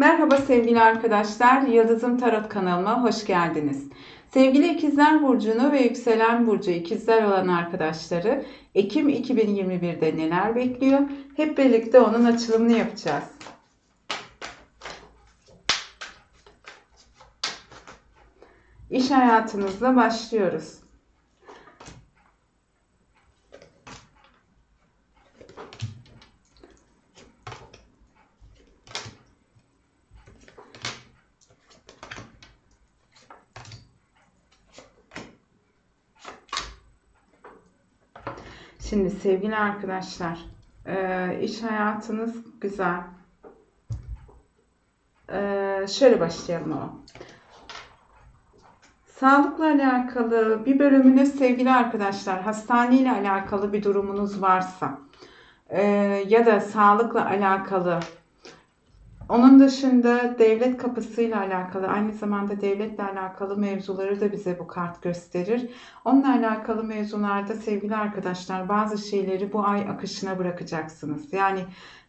Merhaba sevgili arkadaşlar, Yıldızım Tarot kanalıma hoş geldiniz. Sevgili İkizler Burcu'nu ve Yükselen Burcu İkizler olan arkadaşları Ekim 2021'de neler bekliyor? Hep birlikte onun açılımını yapacağız. İş hayatınızla başlıyoruz. Şimdi sevgili arkadaşlar, e, iş hayatınız güzel. E, şöyle başlayalım ama. Sağlıkla alakalı bir bölümünüz sevgili arkadaşlar, hastane alakalı bir durumunuz varsa e, ya da sağlıkla alakalı onun dışında devlet kapısıyla alakalı, aynı zamanda devletle alakalı mevzuları da bize bu kart gösterir. Onunla alakalı mevzularda sevgili arkadaşlar bazı şeyleri bu ay akışına bırakacaksınız. Yani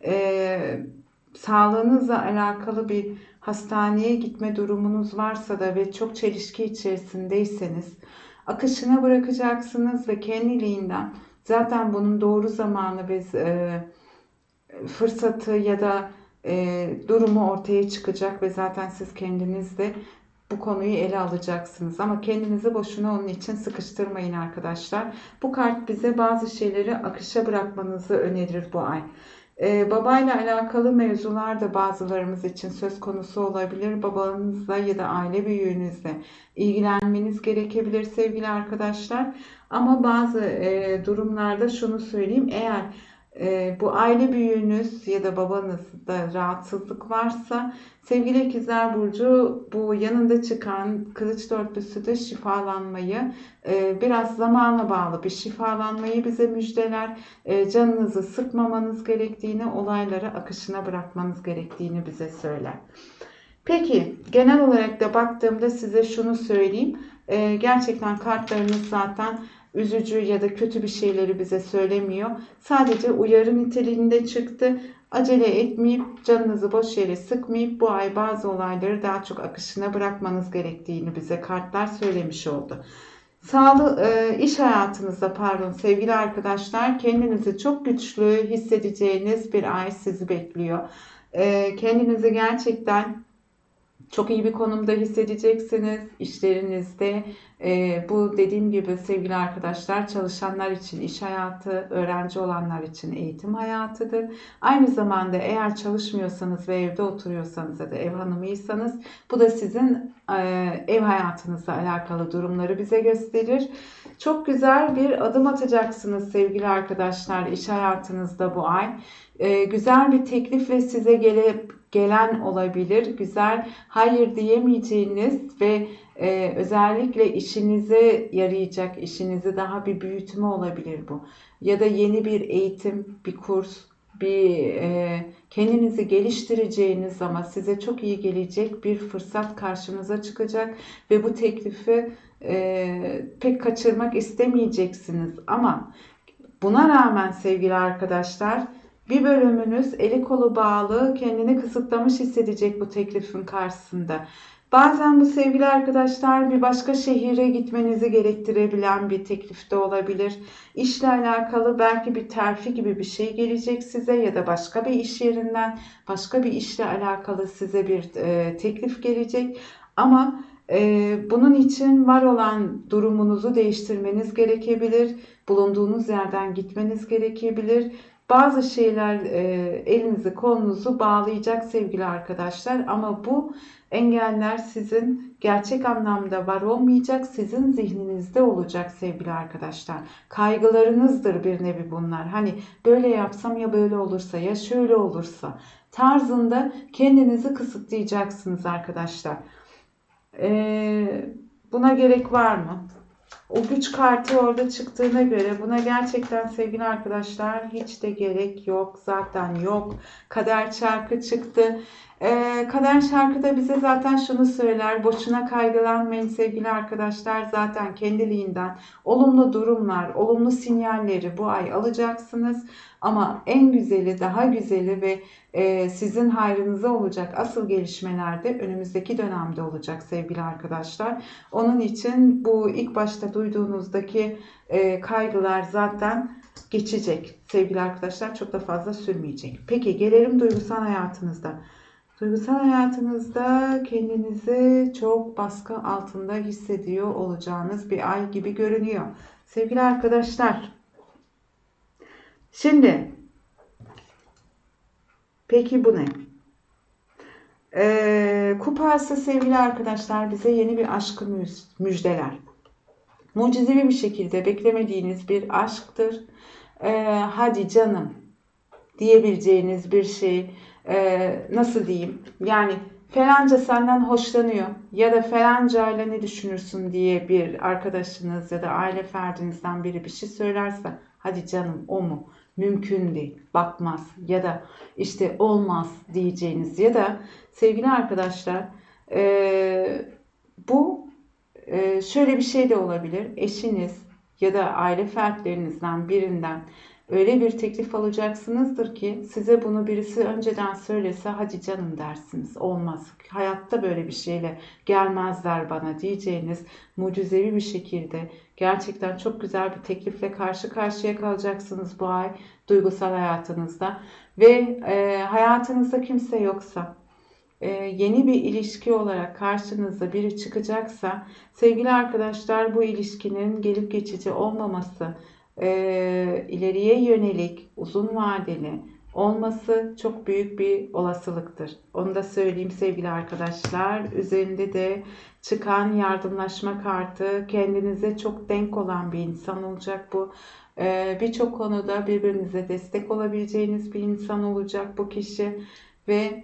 e, sağlığınızla alakalı bir hastaneye gitme durumunuz varsa da ve çok çelişki içerisindeyseniz akışına bırakacaksınız ve kendiliğinden zaten bunun doğru zamanı ve e, fırsatı ya da e, durumu ortaya çıkacak ve zaten siz kendiniz de bu konuyu ele alacaksınız. Ama kendinizi boşuna onun için sıkıştırmayın arkadaşlar. Bu kart bize bazı şeyleri akışa bırakmanızı önerir bu ay. Ee, babayla alakalı mevzular da bazılarımız için söz konusu olabilir. Babanızla ya da aile büyüğünüzle ilgilenmeniz gerekebilir sevgili arkadaşlar. Ama bazı e, durumlarda şunu söyleyeyim. Eğer e, bu aile büyüğünüz ya da babanızda rahatsızlık varsa sevgili ikizler burcu bu yanında çıkan kılıç dörtlüsü de şifalanmayı e, biraz zamana bağlı bir şifalanmayı bize müjdeler. E, canınızı sıkmamanız gerektiğini, olayları akışına bırakmanız gerektiğini bize söyler. Peki genel olarak da baktığımda size şunu söyleyeyim. E, gerçekten kartlarınız zaten üzücü ya da kötü bir şeyleri bize söylemiyor. Sadece uyarı niteliğinde çıktı. Acele etmeyip canınızı boş yere sıkmayıp bu ay bazı olayları daha çok akışına bırakmanız gerektiğini bize kartlar söylemiş oldu. Sağlık, e, iş hayatınızda pardon sevgili arkadaşlar kendinizi çok güçlü hissedeceğiniz bir ay sizi bekliyor. E, kendinizi gerçekten çok iyi bir konumda hissedeceksiniz işlerinizde. E, bu dediğim gibi sevgili arkadaşlar çalışanlar için iş hayatı, öğrenci olanlar için eğitim hayatıdır. Aynı zamanda eğer çalışmıyorsanız ve evde oturuyorsanız ya da ev hanımıysanız bu da sizin ev hayatınızla alakalı durumları bize gösterir. Çok güzel bir adım atacaksınız sevgili arkadaşlar iş hayatınızda bu ay. E, güzel bir teklifle size gelip gelen olabilir. Güzel hayır diyemeyeceğiniz ve e, özellikle işinize yarayacak, işinizi daha bir büyütme olabilir bu. Ya da yeni bir eğitim, bir kurs, bir e, kendinizi geliştireceğiniz ama size çok iyi gelecek bir fırsat karşınıza çıkacak ve bu teklifi e, pek kaçırmak istemeyeceksiniz ama buna rağmen sevgili arkadaşlar bir bölümünüz eli kolu bağlı kendini kısıtlamış hissedecek bu teklifin karşısında. Bazen bu sevgili arkadaşlar bir başka şehire gitmenizi gerektirebilen bir teklif de olabilir. İşle alakalı belki bir terfi gibi bir şey gelecek size ya da başka bir iş yerinden başka bir işle alakalı size bir e, teklif gelecek. Ama e, bunun için var olan durumunuzu değiştirmeniz gerekebilir. Bulunduğunuz yerden gitmeniz gerekebilir bazı şeyler e, elinizi kolunuzu bağlayacak sevgili arkadaşlar. Ama bu engeller sizin gerçek anlamda var olmayacak sizin zihninizde olacak sevgili arkadaşlar. Kaygılarınızdır bir nevi bunlar. Hani böyle yapsam ya böyle olursa ya şöyle olursa tarzında kendinizi kısıtlayacaksınız arkadaşlar. Ee, buna gerek var mı? O güç kartı orada çıktığına göre buna gerçekten sevgili arkadaşlar hiç de gerek yok. Zaten yok. Kader çarkı çıktı. Ee, Kader şarkıda bize zaten şunu söyler. Boşuna kaygılanmayın sevgili arkadaşlar. Zaten kendiliğinden olumlu durumlar, olumlu sinyalleri bu ay alacaksınız. Ama en güzeli, daha güzeli ve e, sizin hayrınıza olacak asıl gelişmeler de önümüzdeki dönemde olacak sevgili arkadaşlar. Onun için bu ilk başta duyduğunuzdaki e, kaygılar zaten geçecek sevgili arkadaşlar. Çok da fazla sürmeyecek. Peki gelelim duygusal hayatınızda. Duygusal hayatınızda kendinizi çok baskı altında hissediyor olacağınız bir ay gibi görünüyor. Sevgili arkadaşlar, şimdi peki bu ne? Ee, kupası sevgili arkadaşlar bize yeni bir aşkı müj- müjdeler. Mucizevi bir şekilde beklemediğiniz bir aşktır. Ee, hadi canım diyebileceğiniz bir şey e, nasıl diyeyim? Yani falanca senden hoşlanıyor ya da falanca ile ne düşünürsün diye bir arkadaşınız ya da aile ferdinizden biri bir şey söylerse hadi canım o mu? Mümkün değil bakmaz ya da işte olmaz diyeceğiniz ya da sevgili arkadaşlar e, bu e, şöyle bir şey de olabilir. Eşiniz ya da aile fertlerinizden birinden öyle bir teklif alacaksınızdır ki size bunu birisi önceden söylese hadi canım dersiniz. Olmaz. Hayatta böyle bir şeyle gelmezler bana diyeceğiniz mucizevi bir şekilde gerçekten çok güzel bir teklifle karşı karşıya kalacaksınız bu ay duygusal hayatınızda. Ve e, hayatınızda kimse yoksa e, yeni bir ilişki olarak karşınıza biri çıkacaksa sevgili arkadaşlar bu ilişkinin gelip geçici olmaması e, ileriye yönelik uzun vadeli olması çok büyük bir olasılıktır. Onu da söyleyeyim sevgili arkadaşlar. Üzerinde de çıkan yardımlaşma kartı kendinize çok denk olan bir insan olacak bu. E, Birçok konuda birbirinize destek olabileceğiniz bir insan olacak bu kişi ve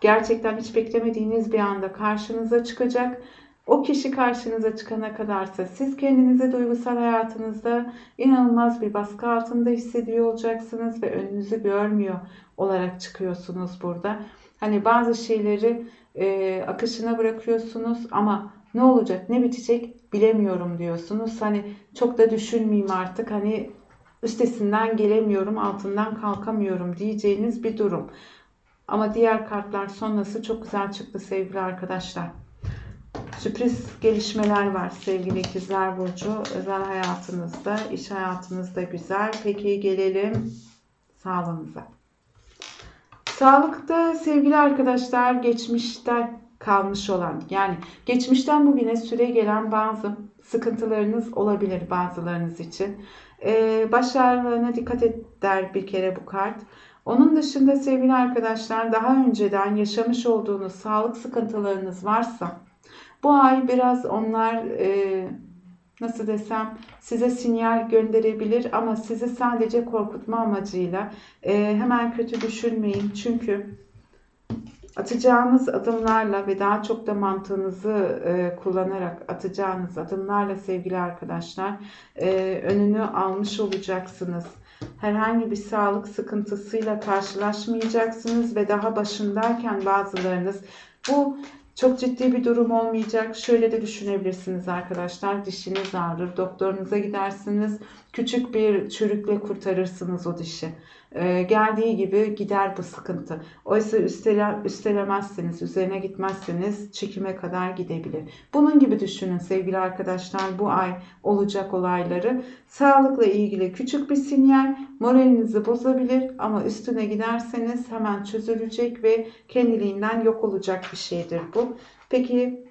gerçekten hiç beklemediğiniz bir anda karşınıza çıkacak. O kişi karşınıza çıkana kadarsa siz kendinizi duygusal hayatınızda inanılmaz bir baskı altında hissediyor olacaksınız ve önünüzü görmüyor olarak çıkıyorsunuz burada. Hani bazı şeyleri e, akışına bırakıyorsunuz ama ne olacak ne bitecek bilemiyorum diyorsunuz. Hani çok da düşünmeyeyim artık hani üstesinden gelemiyorum altından kalkamıyorum diyeceğiniz bir durum. Ama diğer kartlar sonrası çok güzel çıktı sevgili arkadaşlar. Sürpriz gelişmeler var sevgili ikizler burcu. Özel hayatınızda, iş hayatınızda güzel. Peki gelelim sağlığınıza. Sağlıkta sevgili arkadaşlar geçmişte kalmış olan yani geçmişten bugüne süre gelen bazı sıkıntılarınız olabilir bazılarınız için. Ee, baş dikkat et der bir kere bu kart. Onun dışında sevgili arkadaşlar daha önceden yaşamış olduğunuz sağlık sıkıntılarınız varsa bu ay biraz onlar e, nasıl desem size sinyal gönderebilir ama sizi sadece korkutma amacıyla e, hemen kötü düşünmeyin. Çünkü atacağınız adımlarla ve daha çok da mantığınızı e, kullanarak atacağınız adımlarla sevgili arkadaşlar e, önünü almış olacaksınız. Herhangi bir sağlık sıkıntısıyla karşılaşmayacaksınız ve daha başındayken bazılarınız bu çok ciddi bir durum olmayacak. Şöyle de düşünebilirsiniz arkadaşlar. Dişiniz ağrır. Doktorunuza gidersiniz. Küçük bir çürükle kurtarırsınız o dişi. Ee, geldiği gibi gider bu sıkıntı. Oysa üstele, üstelemezseniz, üzerine gitmezseniz çekime kadar gidebilir. Bunun gibi düşünün sevgili arkadaşlar bu ay olacak olayları. Sağlıkla ilgili küçük bir sinyal moralinizi bozabilir ama üstüne giderseniz hemen çözülecek ve kendiliğinden yok olacak bir şeydir bu. Peki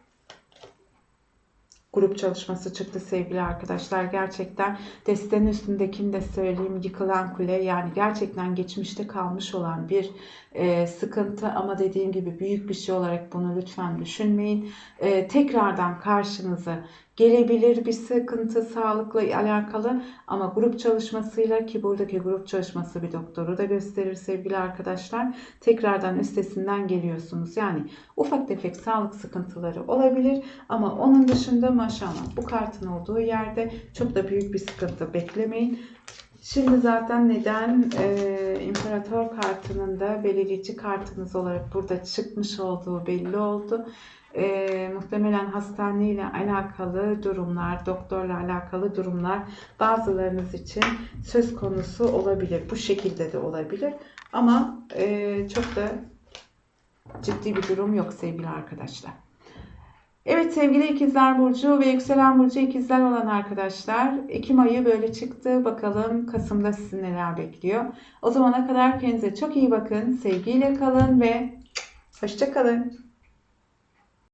grup çalışması çıktı sevgili arkadaşlar. Gerçekten destenin üstündekini de söyleyeyim. Yıkılan kule yani gerçekten geçmişte kalmış olan bir e, sıkıntı ama dediğim gibi büyük bir şey olarak bunu lütfen düşünmeyin. E, tekrardan karşınıza gelebilir bir sıkıntı sağlıkla alakalı ama grup çalışmasıyla ki buradaki grup çalışması bir doktoru da gösterir sevgili arkadaşlar. Tekrardan üstesinden geliyorsunuz. Yani ufak tefek sağlık sıkıntıları olabilir ama onun dışında maşallah bu kartın olduğu yerde çok da büyük bir sıkıntı beklemeyin. Şimdi zaten neden e, İmparator kartının da belirleyici kartınız olarak burada çıkmış olduğu belli oldu. E, muhtemelen hastaneyle alakalı durumlar, doktorla alakalı durumlar bazılarınız için söz konusu olabilir. Bu şekilde de olabilir. Ama e, çok da ciddi bir durum yok sevgili arkadaşlar. Evet sevgili ikizler burcu ve yükselen burcu ikizler olan arkadaşlar Ekim ayı böyle çıktı. Bakalım Kasım'da sizi neler bekliyor. O zamana kadar kendinize çok iyi bakın. Sevgiyle kalın ve hoşça kalın.